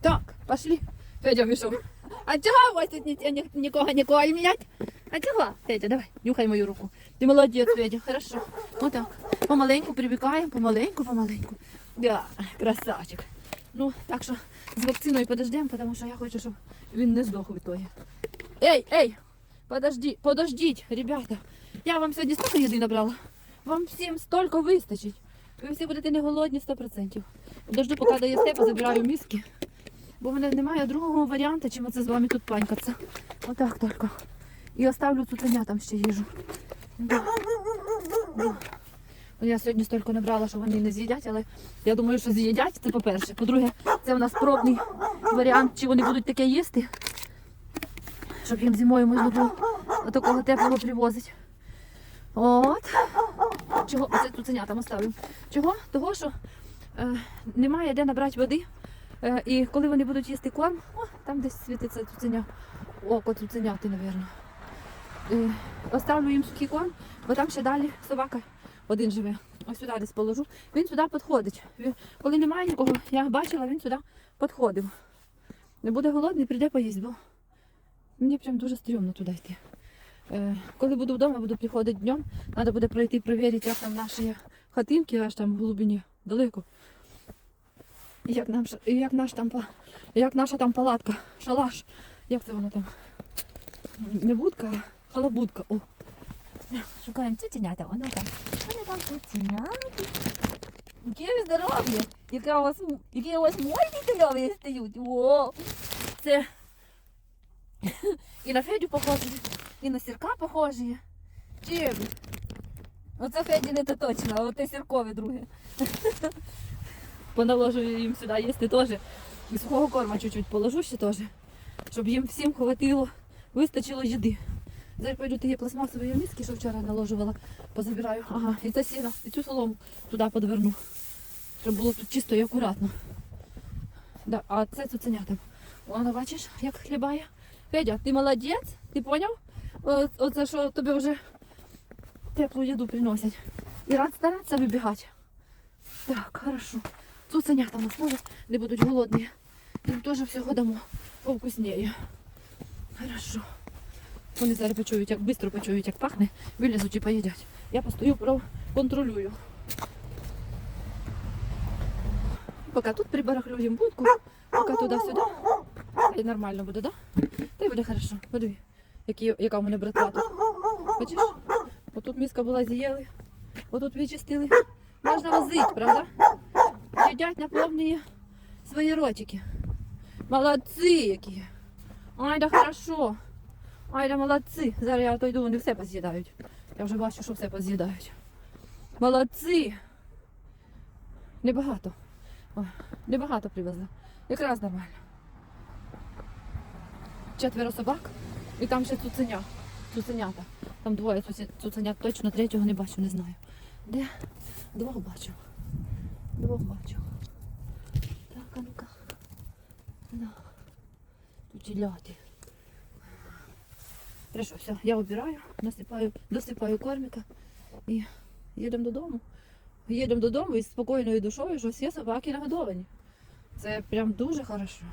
Так, пошли. Федя вийшов. А чого ось тут ні, ні, нікого не кормлять? А чого? Федя, давай, нюхай мою руку. Ти молодець, Федя, хорошо. Отак. Помаленьку прибігаємо, помаленьку, помаленьку. Да, красавчик. Ну, так що з вакциною подождемо, тому що я хочу, щоб він не здох від тої. Ей, ей, подожди, подождіть, ребята. Я вам сьогодні стільки їди набрала. Вам всім стільки вистачить. Ви всі будете не голодні 100%. Дожду, поки доїсте, позабираю миски. Бо в мене немає другого варіанту, чим оце з вами тут панькатися. Отак тільки. І оставлю цуценятам ще їжу. Ну, Я сьогодні стільки набрала, що вони не з'їдять, але я думаю, що з'їдять, це по-перше. По-друге, це у нас пробний варіант, чи вони будуть таке їсти, щоб їм зимою можна такого теплого привозити. От. Чого оце цуценятам оставлю? Чого? Того, що е, немає де набрати води. Е, і коли вони будуть їсти корм, о, там десь світиться цуценя, око цуценяти, мабуть. Е, оставлю їм сухий корм, бо там ще далі собака один живе. Ось сюди десь положу. Він сюди підходить. Коли немає нікого, я бачила, він сюди підходив. Не буде голодний, прийде поїсть, бо мені прям дуже стрьомно туди йти. Е, коли буду вдома, буду приходити днем, треба буде пройти перевірити, як там наші хатинки, аж там в глибині далеко. Як, нам, як, наш там, як наша там палатка, шалаш. Як це воно там? Не будка, а халабудка. О. Шукаємо цуценята, воно там. Вони там цуценята. Які ви здорові! Яка у вас, які у вас морді здорові стають. О! Це і на Федю похожі, і на сірка похожі. Чим? Оце Феді не то точно, а оте сіркові друге. Поналожую їм сюди їсти теж. І сухого корма чуть-чуть положу ще теж, щоб їм всім хватило, вистачило їди. Зараз пойду ті пластмасові миски, що вчора наложувала, позабираю. Ага, і це сіно, і цю солому туди подверну. Щоб було тут чисто і акуратно. Да, а це цуценята. Воно бачиш, як хлібає. Федя, ти молодець, ти поняв? Оце що тобі вже теплу їду приносять. І рад старатися вибігати. Так, хорошо. Цуценята у нас теж не будуть голодні. Їм теж всього дамо повкусніє. Хорошо. Вони зараз почують, як швидко почують, як пахне, вилізуть і поїдять. Я постою, контролюю. Поки тут прибарахлюємо будку, поки туди-сюди. І нормально буде, так? Да? Та й буде хорошо. Подиви, які, яка у мене братва тут. Бачиш? Отут миска була з'їли, отут відчистили. Можна возити, правда? Їдять наповнює свої ротики. Молодці які. Ай, да хорошо. Ай, да молодці. Зараз я отойду, вони все поз'їдають. Я вже бачу, що все поз'їдають. Молодці. Небагато. Ой, небагато привезли. Якраз нормально. Четверо собак і там ще цуценя. Цуценята. Там двоє цуценят точно, третього не бачу, не знаю. Де? Двох бачу. Двох бачу. Так, а ну-ка. Да. Тут іляти. Хорошо, все, я обираю, насипаю, досипаю кормика і їдемо додому. Їдемо додому із спокійною душою, що всі собаки нагодовані. Це прям дуже хорошо.